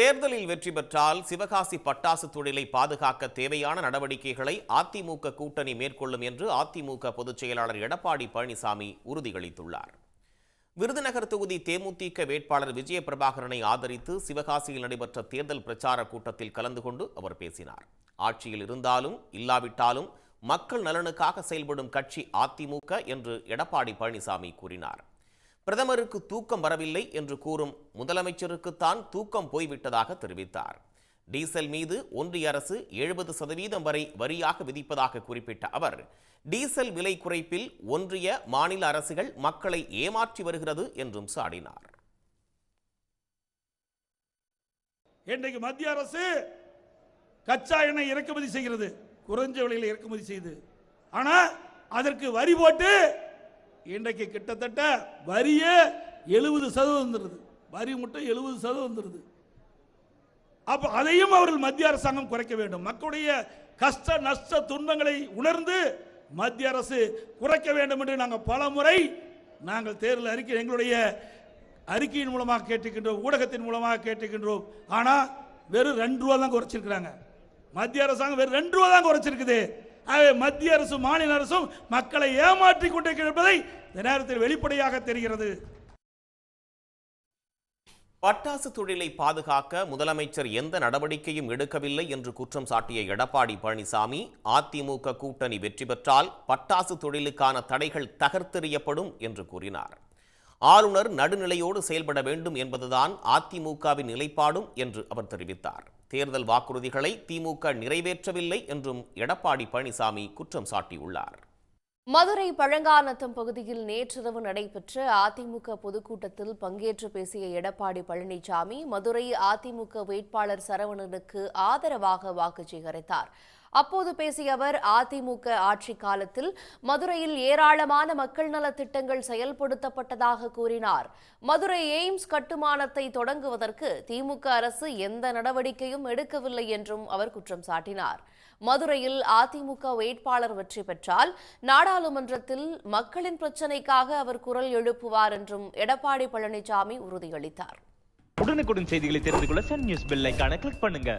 தேர்தலில் வெற்றி பெற்றால் சிவகாசி பட்டாசு தொழிலை பாதுகாக்க தேவையான நடவடிக்கைகளை அதிமுக கூட்டணி மேற்கொள்ளும் என்று அதிமுக பொதுச் செயலாளர் எடப்பாடி பழனிசாமி உறுதியளித்துள்ளார். விருதுநகர் தொகுதி தேமுதிக வேட்பாளர் விஜயபிரபாகரனை ஆதரித்து சிவகாசியில் நடைபெற்ற தேர்தல் பிரச்சார கூட்டத்தில் கலந்து கொண்டு அவர் பேசினார். ஆட்சியில் இருந்தாலும் இல்லாவிட்டாலும் மக்கள் நலனுக்காக செயல்படும் கட்சி அதிமுக என்று எடப்பாடி பழனிசாமி கூறினார். பிரதமருக்கு தூக்கம் வரவில்லை என்று கூறும் முதலமைச்சருக்குத்தான் தூக்கம் போய்விட்டதாக தெரிவித்தார். டீசல் மீது ஒன்றிய அரசு எழுபது சதவீதம் வரை வரியாக விதிப்பதாக குறிப்பிட்ட அவர் டீசல் விலை குறைப்பில் ஒன்றிய மாநில அரசுகள் மக்களை ஏமாற்றி வருகிறது என்றும் சாடினார். இன்றைக்கு மத்திய அரசு கச்சா எண்ணெய் இறக்குமதி செய்கிறது குறைஞ்ச விலையில் இறக்குமதி செய்து. ஆனா அதற்கு வரி போட்டு இன்றைக்கு கிட்டத்தட்ட வரியே எழுபது சதவீதம் வந்துருது. வரி மட்டும் எழுபது சதவீதம் வந்துருது. அப்போ அதையும் அவர்கள் மத்திய அரசாங்கம் குறைக்க வேண்டும். மக்களுடைய கஷ்ட நஷ்ட துன்பங்களை உணர்ந்து மத்திய அரசு குறைக்க வேண்டும் என்று நாங்கள் பல முறை நாங்கள் தேர்தல் அறிக்கை எங்களுடைய அறிக்கையின் மூலமாக கேட்டுக்கின்றோம் ஊடகத்தின் மூலமாக கேட்டுக்கின்றோம் ஆனால் வெறும் ரெண்டு ரூபா தான் குறைச்சிருக்கிறாங்க. மத்திய அரசாங்கம் வெறும் ரெண்டு ரூபா தான் குறைச்சிருக்குது. மத்திய அரசும் மாநில அரசும் மக்களை ஏமாற்றி கொண்டிருப்பதை இந்த நேரத்தில் வெளிப்படையாக தெரிகிறது. பட்டாசு தொழிலை பாதுகாக்க முதலமைச்சர் எந்த நடவடிக்கையும் எடுக்கவில்லை என்று குற்றம் சாட்டிய எடப்பாடி பழனிசாமி அதிமுக கூட்டணி வெற்றி பெற்றால் பட்டாசு தொழிலுக்கான தடைகள் தகர்த்தெறியப்படும் என்று கூறினார். ஆளுநர் நடுநிலையோடு செயல்பட வேண்டும் என்பதுதான் அதிமுகவின் நிலைப்பாடும் என்று அவர் தெரிவித்தார். தேர்தல் வாக்குறுதிகளை திமுக நிறைவேற்றவில்லை என்றும் எடப்பாடி பழனிசாமி குற்றம் சாட்டியுள்ளார். மதுரை பழங்காநத்தம் பகுதியில் நேற்றிரவு நடைபெற்ற அதிமுக பொதுக்கூட்டத்தில் பங்கேற்று பேசிய எடப்பாடி பழனிசாமி மதுரை அதிமுக வேட்பாளர் சரவணனுக்கு ஆதரவாக வாக்கு சேகரித்தார். அப்போது பேசிய அவர் அதிமுக ஆட்சி காலத்தில் மதுரையில் ஏராளமான மக்கள் நலத்திட்டங்கள் செயல்படுத்தப்பட்டதாக கூறினார். மதுரை எய்ம்ஸ் கட்டுமானத்தை தொடங்குவதற்கு திமுக அரசு எந்த நடவடிக்கையும் எடுக்கவில்லை என்றும் அவர் குற்றம் சாட்டினார். மதுரையில் அதிமுக வேட்பாளர் வெற்றி பெற்றால் நாடாளுமன்றத்தில் மக்களின் பிரச்சினைக்காக அவர் குரல் எழுப்புவார் என்றும் எடப்பாடி பழனிசாமி உறுதியளித்தார். உடனுக்குடன் செய்திகளை தெரிந்து கொள்ள சன் நியூஸ் பெல் கிளிக் பண்ணுங்க.